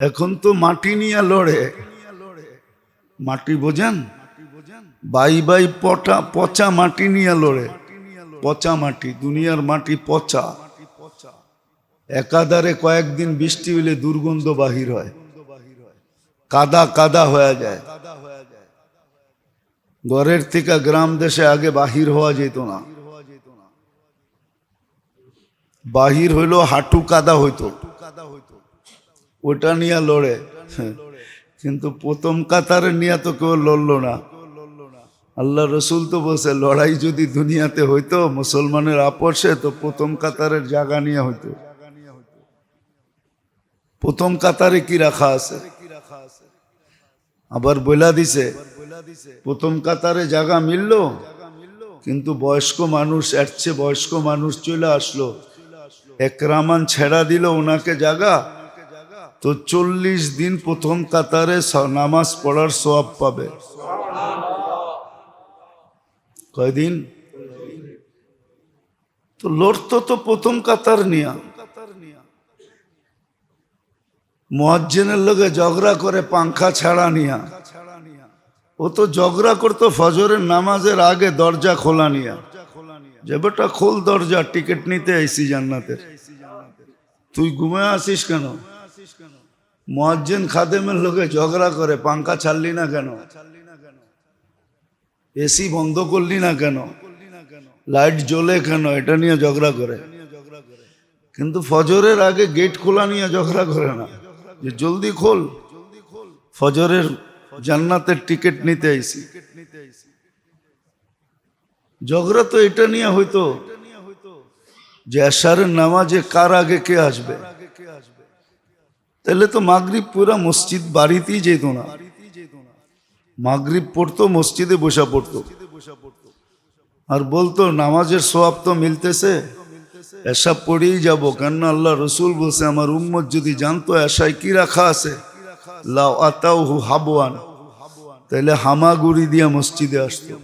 এখন তো মাটি নিয়ে লড়ে। মাটি বোঝেন? বাই বাই পটা, পচা মাটি নিয়ে লড়ে। পচা মাটি, দুনিয়ার মাটি পচা। একাধারে কয়েকদিন বৃষ্টি হইলে দুর্গন্ধ বাহির হয়। কাদা কাদা হয়ে যায়। ঘরের থেকে গ্রাম দেশে আগে বাহির হওয়া যেত না। বাহির হইল হাঁটু কাদা হইতো। ওটা নিয়ে লড়ে। কিন্তু প্রথম কাতারে নিয়ে তো কেউ লড়লো না। আল্লাহ রসুল তো বলছে, লড়াই যদি দুনিয়াতে হইতো, মুসলমানের আপসে তো প্রথম কাতারের জায়গা নিয়ে হইতো। প্রথম কাতারে কি রাখা আছে? আবার বইলা দিছে, প্রথম কাতারে জায়গা মিলল, কিন্তু বয়স্ক মানুষ, এর চেয়ে বয়স্ক মানুষ চলে আসলো। একরামান ছেড়া দিল ওনাকে জায়গা তো চল্লিশ দিন প্রথম কাতারে নামাজ পড়ার সব পাবে। কয়দিন? তো লড়তো তো প্রথম কাতার নিয়া। মোয়াজ্জেনের লোকে ঝগড়া করে পাংখা ছাড়া নিয়া। ও তো ঝগড়া করতো ফজরের নামাজের আগে দরজা খোলা নিয়া। যে বেটা খোল দরজা, টিকিট নিতে আইসি জান্নাতের। তুই ঘুমে আসিস কেন? মোয়াজ্জেন খাদেমের লোকে ঝগড়া করে পাংখা ছাড়লি না কেন? এসি বন্ধ করলি না কেন? লাইট জ্বলে কেন? এটা নিয়ে ঝগড়া করে। কিন্তু ফজরের আগে গেট খোলা নিয়ে ঝগড়া করে না। যে জলদি খোল। ফজরের জান্নাতের টিকিট নিতে আইসি। ঝগড়া তো এটা নিয়ে হইতো যে আশারের নামাজে কার আগে কে আসবে? তাহলে তো মাগরিব পুরা মসজিদ বাড়িতেই যেত না। মাগরিব পড়তো, মসজিদে বসা পড়তো। আর বলতো, নামাজের সোয়াব তো মিলতেছে। এসব পড়েই যাব কেন আল্লাহ রসুল বলছে, আমার উম্মত যদি জানতো এসায় কি রাখা আছে, লাও আতাও হু হাবওয়ান। তাহলে হামাগুড়ি দিয়া মসজিদে আসতো।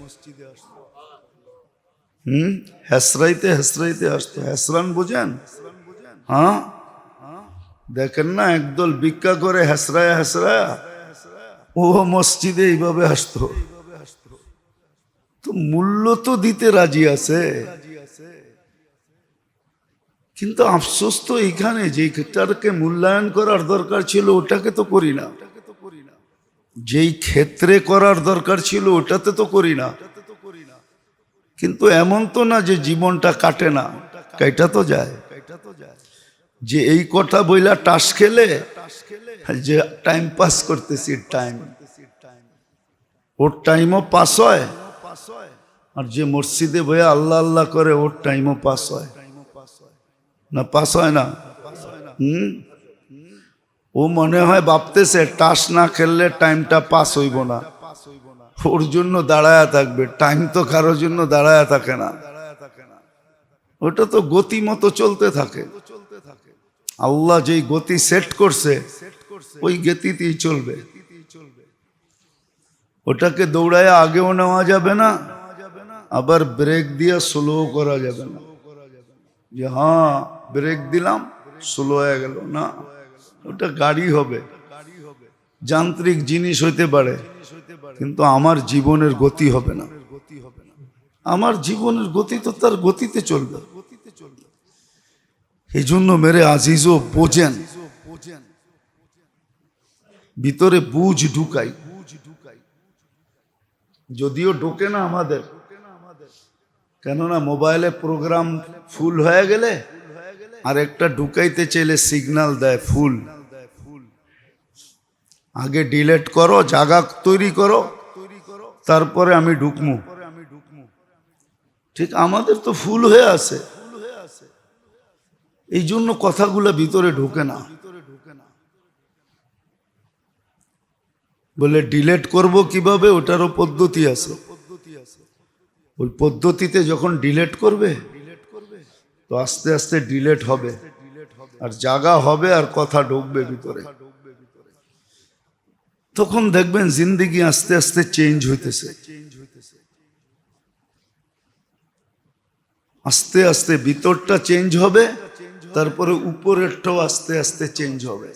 হুম? হেসরাইতে হেসরাইতে আসতো। হেসরান বোঝেন? হ্যাঁ? দেখেন না, একদল ভিক্ষা করে হেসরায় হেসরায়া, ও মসজিদে এইভাবে আসতো তো মূল্য তো দিতে রাজি আছে। কিন্তু আফসোস তো এখানে যেটাকে মূল্যায়ন করার দরকার ছিল, ওটাকে তো করি না। যেই ক্ষেত্রে করার দরকার ছিল, ওটাতে তো করি না। কিন্তু এমন তো না যে জীবনটা কাটে না কাইটা তো যায় কাইটা তো যায়। যে এই কথা বইলা টাস খেলে, যে টাইম পাস করতেছি টাইম ওর টাইমও পাস হয়। আর যে মসজিদে বইয়া আল্লাহ আল্লাহ করে, ওর টাইমও পাস হয়। না পাস হয় না? হুম? ও মনে হয় ভাবতেছে, টাস না খেললে টাইমটা পাস হইব না। ওর জন্য দাঁড়ায়া থাকবে। টাইম তো কারোর জন্য দাঁড়ায়া থাকে না। ওটা তো গতি মতো চলতে থাকে। আল্লাহ যেই গতি সেট করছে, ওই গতিতেই চলবে। ওটাকে দৌড়ায় আগেও নেওয়া যাবে না, আবার ব্রেক দিয়ে স্লো করা যাবে না। যে হ্যাঁ ব্রেক দিলাম স্লো হয়ে গেল। না, ওটা গাড়ি হবে। যান্ত্রিক জিনিস হইতে পারে, কিন্তু আমার জীবনের গতি হবে না। আমার জীবনের গতি তো তার গতিতে চলবে। এই জন্য মেরে আজিজও বোঝেন। ভিতরে বুঝ ঢুকাই। যদিও ঢোকে না আমাদের। কেননা মোবাইলে প্রোগ্রাম ফুল হয়ে গেলে আর একটা ঢুকাইতে চাইলে সিগন্যাল দেয় ফুল। আগে ডিলেট করো, জায়গা তৈরি করো, তারপরে আমি ঢুকমু। ঠিক আমাদের তো ফুল হয়ে আছে। এই জন্য কথাগুলো ভিতরে ঢোকে না। বলে, ডিলেট করব কীভাবে? ওটারও পদ্ধতি আছে। ওই পদ্ধতিতে যখন ডিলেট করবে, তো আস্তে আস্তে ডিলেট হবে। আর জাগা হবে আর কথা ঢুকবে ভিতরে। তখন দেখবেন জিন্দিগি আস্তে আস্তে চেঞ্জ হইতেছে। আস্তে আস্তে ভিতরটা চেঞ্জ হবে তারপরে উপরেরটাও আস্তে আস্তে চেঞ্জ হবে।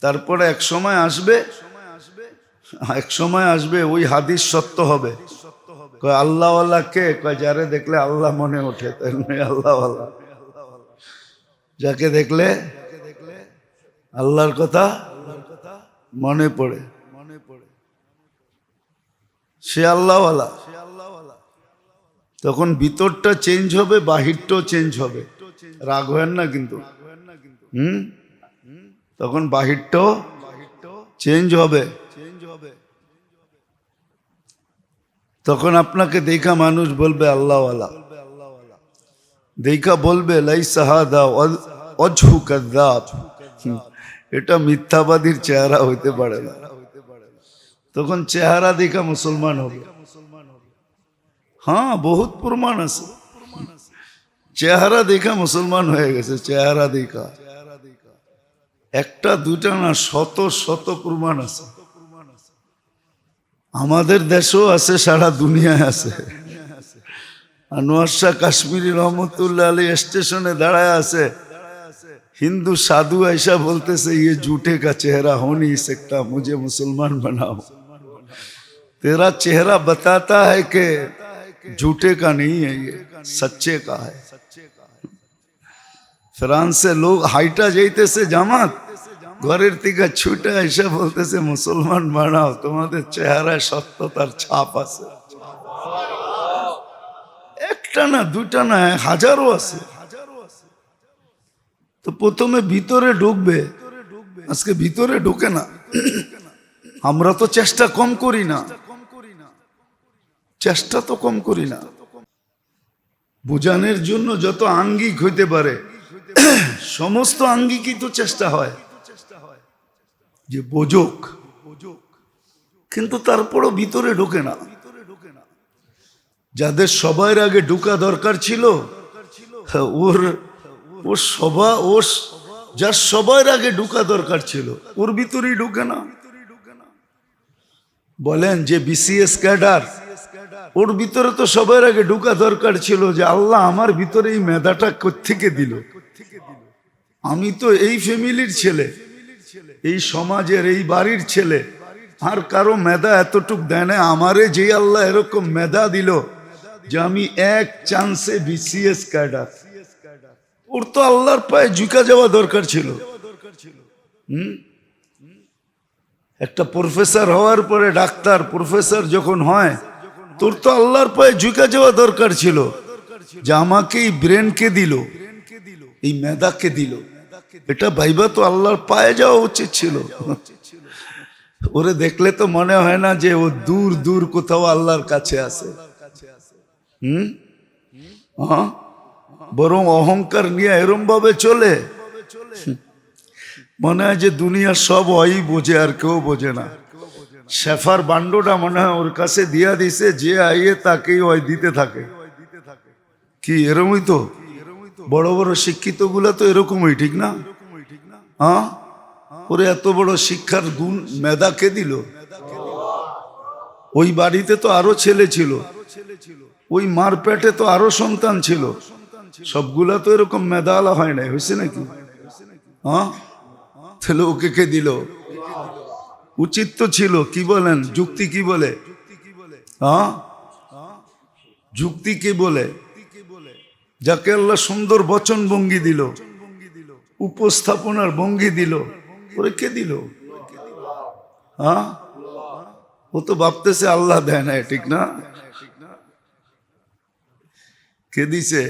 তারপরে এক সময় আসবে, এক সময় আসবে ওই হাদিস সত্য হবে। কয়, আল্লাহওয়ালা কে? কয়, যারে দেখলে আল্লাহ মনে ওঠে। তাই আল্লাহওয়ালা। যাকে দেখলে আল্লাহর কথা মনে পড়ে। মনে পড়ে সে আল্লাহওয়ালা। তখন ভিতরটা চেঞ্জ হবে, বাহিরটাও চেঞ্জ হবে। রাগ হয় না কিন্তু। হুম? তখন বাহিরটাও চেঞ্জ হবে। তখন আপনাকে দেখা মানুষ বলবে, আল্লাহওয়ালা। দেখা বলবে এটা মিথ্যাবাদীর চেহারা হইতে পারে না। তখন চেহারা দেখা মুসলমান হবে। হ্যাঁ বহুত প্রমাণ আছে। চেহারা দেখা মুসলমান হয়ে গেছে চেহারা দেখা একটা দুটা না শত শত প্রমাণ আছে আমাদের দেশেও আছে সারা দুনিয়ায় আছে আনোয়ার শাহ কাশ্মীরি রহমতুল্লাহ আলী স্টেশনে দাঁড়ায় আছে হিন্দু সাধু ऐसा बोलते से ये झूठे का चेहरा हो नहीं सकता मुझे मुसलमान बनाओ तेरा चेहरा बताता है कि झूठे का नहीं है ये सच्चे का है ফ্রান্সে লোক হাইটা যাইতেছে জামাত, ঘরের থেকে ছুটে এসে বলতেছে, মুসলমান বানাও, তোমাদের চেহারায় সত্যতার ছাপ আছে। একটা না, দুটা না, হাজারো আছে। তো প্রথমে ভিতরে ঢুকবে, আজকে ভিতরে ঢুকে না। আমরা তো চেষ্টা কম করি না। চেষ্টা তো কম করি না। বোঝানোর জন্য যত আঙ্গিক হইতে পারে সমস্ত আঙ্গিকই তো চেষ্টা হয় যে বোঝক। কিন্তু তারপরও ভিতরে ঢোকে না। যাদের সবার আগে ঢুকা দরকার ছিল হ্যাঁ, ওর ওর সবা ওর যার সবার আগে ঢুকা দরকার ছিল ওর ভিতরেই ঢুকে না। বলেন যে বিসিএস ক্যাডার ওর ভিতরে তো সবার আগে ঢুকা দরকার ছিল যে আল্লাহ আমার ভিতরে এই মেধাটা থেকে দিল? আমি তো এই ফ্যামিলির ছেলে। এই সমাজের এই বাড়ির ছেলে। আর কারও মেধা এতটুক দেয় না। আমারে যে আল্লাহ এরকম মেধা দিল যে আমি এক চান্সে বিসিএস ক্যাডার ওর তো আল্লাহর পায়ে ঝুঁকা যাওয়া দরকার ছিল। হুম? একটা প্রফেসর হওয়ার পরে ডাক্তার প্রফেসর যখন হয়, তোর তো আল্লাহর পায়ে ঝুঁকা যাওয়া দরকার ছিল। যে আমাকে এই ব্রেনকে দিল। এই মেধাকে দিল। এটা ভাইবা তো আল্লাহর পায়ে যাওয়া উচিত ছিল। ওরে দেখলে তো মনে হয় না যে ও দূর দূর কোথাও আল্লাহর কাছে আছে। হুম? বরং অহংকার নিয়ে এরম ভাবে চলে। মনে হয় যে দুনিয়ার সব ওই বোঝে আর কেউ বোঝে না। শেফার বান্ডটা মনে হয় ওর কাছে দিয়া দিছে, যে আইয়ে তাকেই ওই দিতে থাকে। কি এরমই তো? বড় বড় শিক্ষিতগুলা তো এরকমই, ঠিক না? হ্যাঁ? ওরে এত বড় শিক্ষার গুণ মেধা কে দিল? ওই বাড়িতে তো আরও ছেলে ছিল। ওই মার পেটে তো আরও সন্তান ছিল। সবগুলা তো এরকম মেধাওয়ালা হয় নাই, হয়েছে নাকি? হ্যাঁ? তাহলে ওকে কে দিল? উচিত তো ছিল, কি বলেন? যুক্তি কি বলে? হ্যাঁ? যুক্তি কি বলে? যাকে আল্লাহ সুন্দর বচন ভঙ্গি দিল, উপস্থাপনার ভঙ্গি দিল, ওরে কে দিল? হ্যাঁ? ও তো ভাবতেছে আল্লাহ দেয় না ঠিক না? কে দিছে?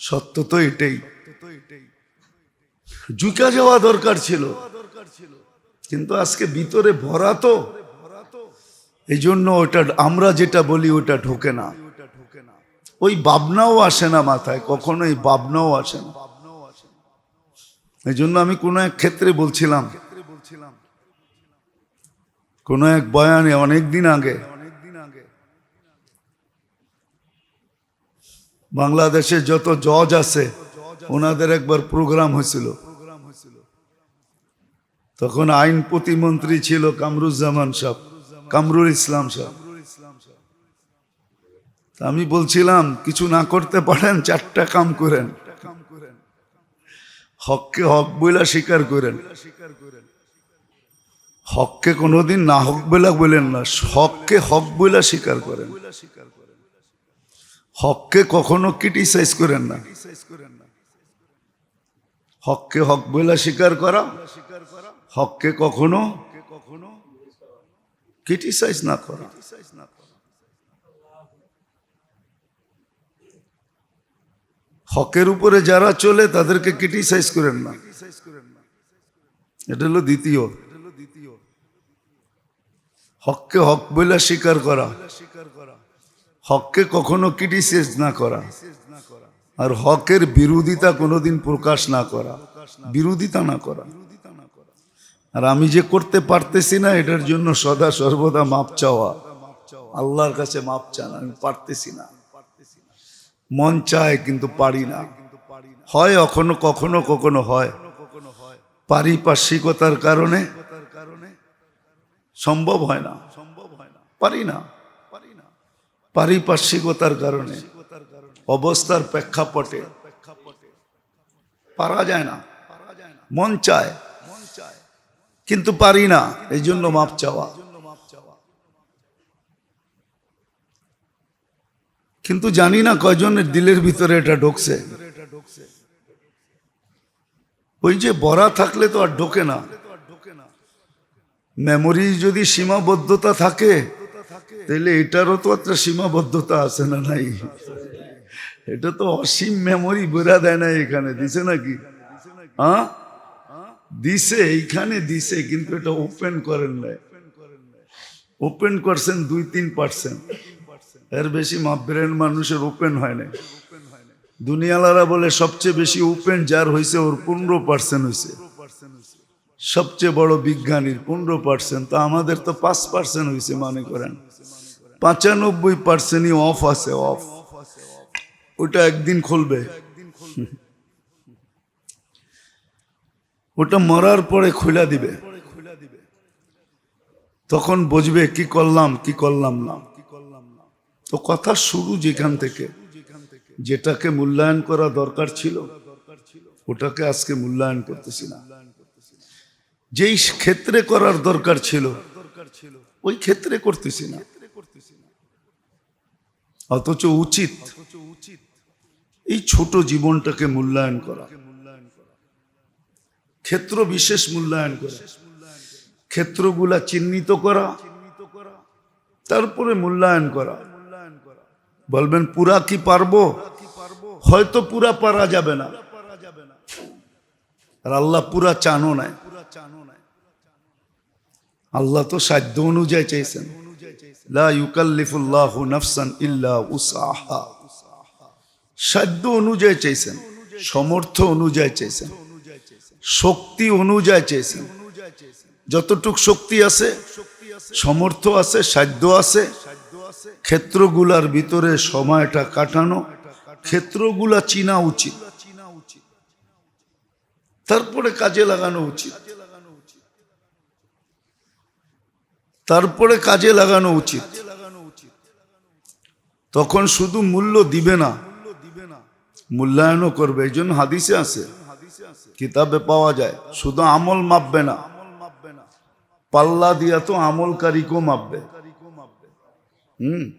সত্য তো এটাই। ঝুঁকা যাওয়া দরকার ছিল। কিন্তু আজকে ভিতরে ভরা তো। এই জন্য ওটা আমরা যেটা বলি, ওটা ঢোকে না। ওই ভাবনাও আসে না মাথায় কখনো এই ভাবনাও আসে না। এই জন্য আমি কোনো এক ক্ষেত্রে বলছিলাম, কোনো এক বয়ানে অনেক দিন আগে, বাংলাদেশে যত জজ আছে, ওনাদের একবার প্রোগ্রাম হয়েছিল। তখন আইন প্রতিমন্ত্রী ছিল কামরুজ্জামান সাহ, কামরুল ইসলাম সাহ। তা আমি বলছিলাম, কিছু না করতে পারেন, চারটা কাম করেন। হককে হক বইলা স্বীকার করেন। হককে কোনোদিন না হক বইলা বলেন না, হককে হক বইলা স্বীকার করেন। হককে কখনো ক্রিটিসাইজ করেন না। হককে হক বইলা স্বীকার করা, হককে কখনো কখনো ক্রিটিসাইজ না করা। হকের উপরে যারা চলে, তাদেরকে ক্রিটিসাইজ করেন না। এটা হলো দ্বিতীয়। হককে হক বলে স্বীকার করা। হককে কখনো ক্রিটিসাইজ না করা। আর হকের বিরোধিতা কোনোদিন প্রকাশ না করা। বিরোধিতা না করা। আর আমি যে করতে পারতেছি না, এটার জন্য সদা সর্বদা মাপ চাওয়া। আল্লাহর কাছে মাপ চান, আমি পারতেছি না। মন চায় কিন্তু পারি না। হয় কখনো কখনো কখনো হয়। পারিপার্শ্বিকতার কারণে সম্ভব হয় না। সম্ভব হয় না পারি না। পারি না পারিপার্শ্বিকতার কারণে অবস্থার প্রেক্ষাপটে পারা যায় না। মন চায় মন চায় কিন্তু পারি না। এই জন্য মাপ চাওয়া। কিন্তু জানি না কয়জনের দিলের ভিতরে এটা ঢুকছে। ওই যে বড়া থাকলে তো আর ঢোকে না। মেমোরি যদি সীমাবদ্ধতা থাকে, তাহলে এটারও তো একটা সীমাবদ্ধতা আছে না নাই? এটা তো অসীম মেমোরি বেরা দেয় না এখানে। দিছে নাকি? দিছে, এইখানে দিছে, কিন্তু এটা ওপেন করেন নাই। ওপেন করছেন দুই তিন পার্সেন্ট এর বেশি ব্রেন মানুষের ওপেন হয় না দুনিয়ালারা বলে সবচেয়ে বেশি ওপেন যার হয়েছে ওর পনেরো পার্সেন্ট হয়েছে সবচেয়ে বড় বিজ্ঞানীর পনেরো পার্সেন্ট তো আমাদের তো পাঁচ পার্সেন্ট হয়েছে মনে করেন। পঁচানব্বই পার্সেন্টই অফ আছে অফ ওটা একদিন খুলবে। ওটা মরার পরে খুলা দিবে। তখন বুঝবে কি করলাম কি করলাম না। তো কথা শুরু যেখান থেকে, যেটাকে মূল্যায়ন করা দরকার ছিল, ওটাকে আজকে মূল্যায়ন করতেছি না। যেই ক্ষেত্রে করার দরকার ছিল, ওই ক্ষেত্রে করতেছি না। অথচ উচিত এই ছোট জীবনটাকে মূল্যায়ন করা। ক্ষেত্র বিশেষ মূল্যায়ন করা। ক্ষেত্রগুলা চিহ্নিত করা। তারপরে মূল্যায়ন করা। বলবেন, পুরা কি পারব? হয়তো পুরা পারা যাবে না। আর আল্লাহ পুরা চানো নাই। আল্লাহ তো সাধ্য অনুযায়ী চাইছেন। সাধ্য অনুযায়ী চাইছেন, সমর্থ অনুযায়ী চাইছেন, শক্তি অনুযায়ী চাইছেন। যতটুক শক্তি আছে, সমর্থ আছে, সাধ্য আছে ক্ষেত্রগুলার ভিতরে সময়টা কাটানো, ক্ষেত্রগুলা চিনা উচিত। তারপরে কাজে লাগানো উচিত। তারপরে কাজে লাগানো উচিত। তখন শুধু মূল্য দিবে না, মূল্যায়নও করবে। এই জন্য হাদিসে আছে, কিতাবে পাওয়া যায়, শুধু আমল মাপবে না। পাল্লা দিয়া তো আমলকারীকেও মাপবে। হুম।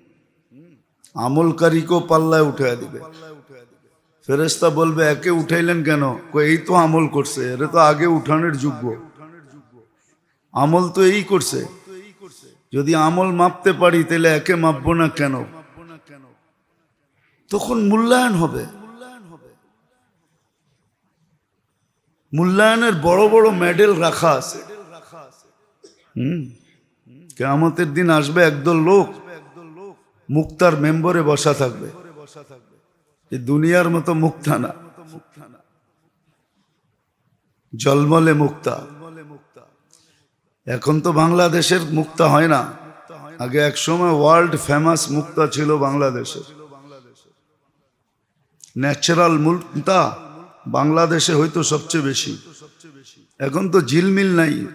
আমলকারীকেও পাল্লায় উঠে দিবে। ফেরেস্তা বলবে, একে উঠাইলেন কেন? এই তো আমল করছে, এরে তো আগে উঠানের যোগ্য। আমল তো এই করছে। যদি আমল মাপতে পারি, তাহলে একে মাপবো না কেন? তখন মূল্যায়ন হবে। মূল্যায়নের বড় বড় মেডেল রাখা আছে। হুম। কেমতের দিন আসবে একদল লোক। মুক্তার মেম্বরে বসা থাকবে। এই দুনিয়ার মতো মুক্তা না। জলমলে মুক্তা। এখন তো বাংলাদেশের মুক্তা হয় না। আগে এক সময় ওয়ার্ল্ড ফেমাস মুক্তা ছিল বাংলাদেশে ন্যাচারাল মুক্তা বাংলাদেশে হয়তো সবচেয়ে বেশি। এখন তো ঝিলমিল নাই।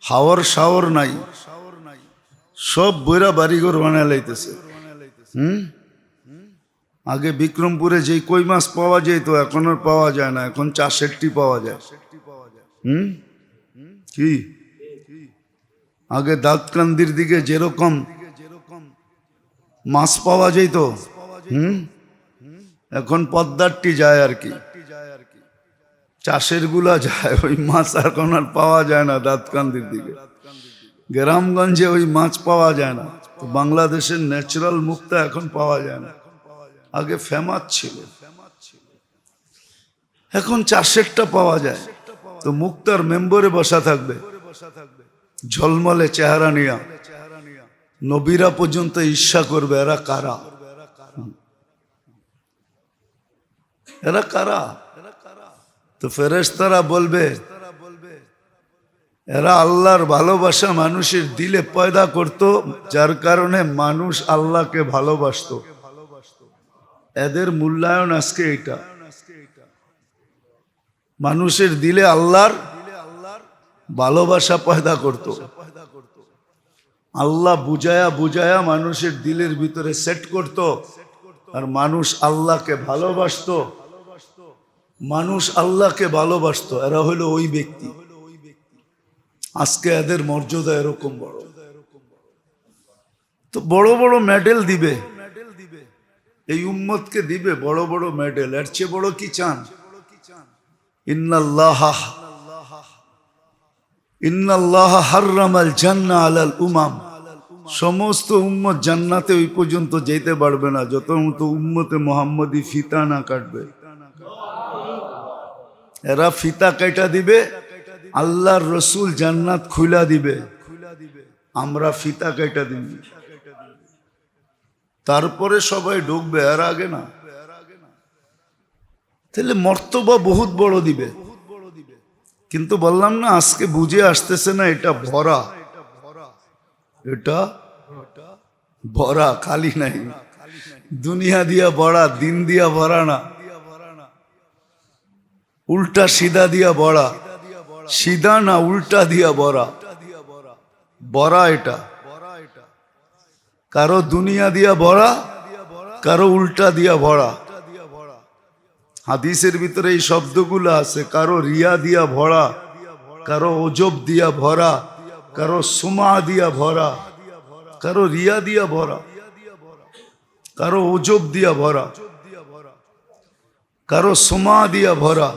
হাওয়ার শাওয়ার নাই। সব বইরা বাড়িঘর বানায় লাইতেছে। হুম? আগে বিক্রমপুরে যেই কই মাছ পাওয়া যেত, এখন আর পাওয়া যায় না, এখন চাষেরটি পাওয়া যায়। হুম? কি? আগে দাঁতকান্দির দিকে যেরকম মাছ পাওয়া যেত, হুম? এখন পদ্মারটি যায় আর কি। চাষেরগুলা যায়, ওই মাছ এখন আর পাওয়া যায় না দাঁতকান্দির দিকে। গ্রামগঞ্জে ওই মাছ পাওয়া যায় না। তো বাংলাদেশের ন্যাচারাল মুক্তা এখন পাওয়া যায় না। আগে ফেমাস ছিল। এখন চাষেরটা পাওয়া যায়। তো মুক্তার মেম্বরে বসা থাকবে। ঝলমলে চেহারা নিয়া। নবীরা পর্যন্ত ঈর্ষা করবে, এরা কারা? এরা কারা? তো ফেরেস্তারা বলবে এরা আল্লাহর ভালোবাসা মানুষের দিলে পয়দা করত, যার কারণে মানুষ আল্লাহকে ভালোবাসতো। এদের মূল্যায়ন আজকে এটা মানুষের দিলে আল্লাহর ভালোবাসা পয়দা করত। আল্লাহ বুঝায়া বুঝায়া মানুষের দিলের ভিতরে সেট করত, আর মানুষ আল্লাহকে ভালোবাসতো। মানুষ আল্লাহকে ভালোবাসতো, এরা হলো ওই ব্যক্তি। আজকে এদের মর্যাদা এরকম বড়। তো বড় বড় মেডেল দিবে। এই উম্মতকে দিবে বড় বড় মেডেল এর চেয়ে বড় কি চান? ইন্নাল্লাহ। ইন্নাল্লাহ হাররামাল জান্না আলাল উমাম। সমস্ত উম্মত জান্নাতে ওই পর্যন্ত যেতে পারবে না। যত মতো উম্মতে মোহাম্মদী ফিতা না কাটবে। এরা ফিতা কেটা দিবে। আল্লাহর রসুল জান্নাত খুলা দিবে, আমরা ফিতা কেটা দিব তারপরে সবাই ঢুকবে আর আগে না? তাহলে মর্তবা বহুত বড় দিবে। কিন্তু বললাম না, আজকে বুঝে আসতেছে না, এটা ভরা। এটা ভরা, খালি নাই। দুনিয়া দিয়া ভরা, দিন দিয়া ভরা না। উল্টা সিধা দিয়া বড়া সিধা না, উল্টা দিয়া বড়া। বড়া এটা। কারও দুনিয়া দিয়া ভরা কারও উল্টা দিয়া ভরা হাদিসের ভিতরে এই শব্দগুলো আছে, কারও রিয়া দিয়া ভরা, কারও ওজব দিয়া ভরা, কারও সুমা দিয়া ভরা, কারও রিয়া দিয়া ভরা, কারও ওজব দিয়া ভরা, কারও সুমা দিয়া ভরা।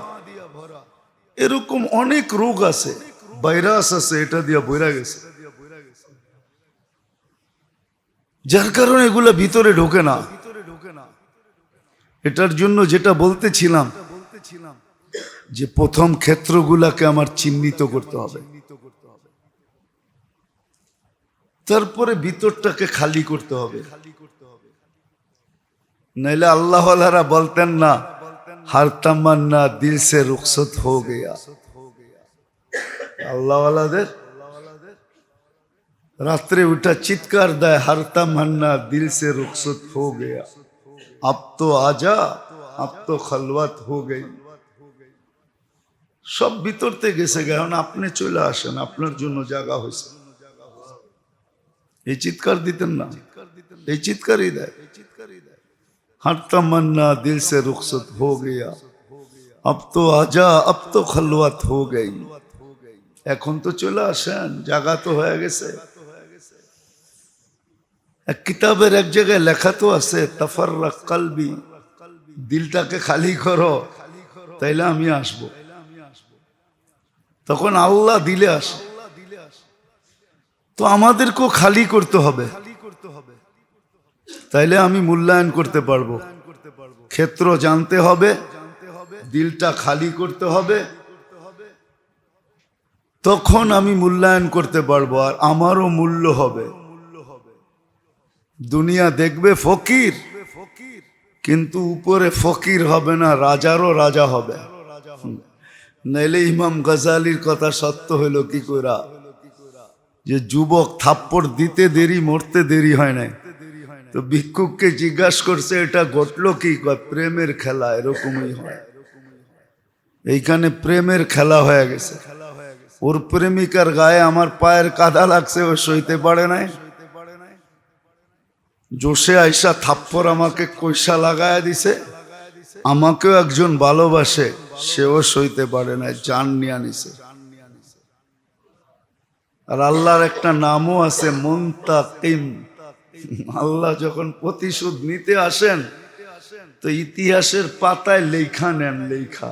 এরকম অনেক রোগ আছে। ভাইরাস আছে, এটা দিয়া বইরা গেছে। যার কারণে এগুলা ভিতরে ঢোকে না। এটার জন্য যেটা বলতেছিলাম, যে প্রথম ক্ষেত্রগুলাকে আমার চিহ্নিত করতে হবে। তারপরে ভিতরটাকে খালি করতে হবে। নাইলে আল্লাহওয়ালারা বলতেন না हर तमन्ना दिल से रुखसत हो गया আল্লাহওয়ালাদের রাত্রে উঠা চিৎকার দেয় हर तमन्ना दिल से रुखसत हो गया अब तो आजा अब तो खलवत हो गई সব ভিতরতে গেছে এখন আপনি চলে আসেন আপনার জন্য জায়গা হয়েছে এই চিৎকার দিতেন না এই চিৎকারই দেয় हर तमन्ना दिल से रुखसत हो गया अब तो आजा अब तो खलवत हो गई এখন তো চলে আসেন জায়গা তো হয়ে গেছে এক কিতাবের এক জায়গায় লেখা তো আছে তফর কলবি দিলটাকে খালি করো তাইলে আমি আসব তখন আল্লাহ দিলে আসে তো আমাদেরকেও খালি করতে হবে তাইলে আমি মূল্যায়ন করতে পারব। ক্ষেত্র জানতে হবে, দিলটা খালি করতে হবে। তখন আমি মূল্যায়ন করতে পারব আর আমারও মূল্য হবে। দুনিয়া দেখবে ফকির, কিন্তু উপরে ফকির হবে না, রাজারও রাজা হবে। নাইলে ইমাম গজালির কথা সত্য হইল কি করা যে যুবক থাপ্পড় দিতে দেরি, মরতে দেরি হয় নাই। তো ভিক্ষুককে জিজ্ঞাসা করছে, এটা ঘটলো কি? প্রেমের খেলা, এরকমই হয়। এইখানে প্রেমের খেলা হয়ে গেছে। ওর প্রেমিকার গায়ে আমার পায়ের কাদা লাগছে, ও সইতে পারে নাই। জোশে আইসা থাপ্পর আমাকে কৈশা লাগায় দিছে। আমাকেও একজন ভালোবাসে, সেও সইতে পারে নাই, জান নিয়ে নিছে। আর আল্লাহর একটা নামও আছে, মুন্তাকিম। আল্লাহ যখন প্রতিশোধ নিতে আসেন তো ইতিহাসের পাতায় লেখা নেন লেখা।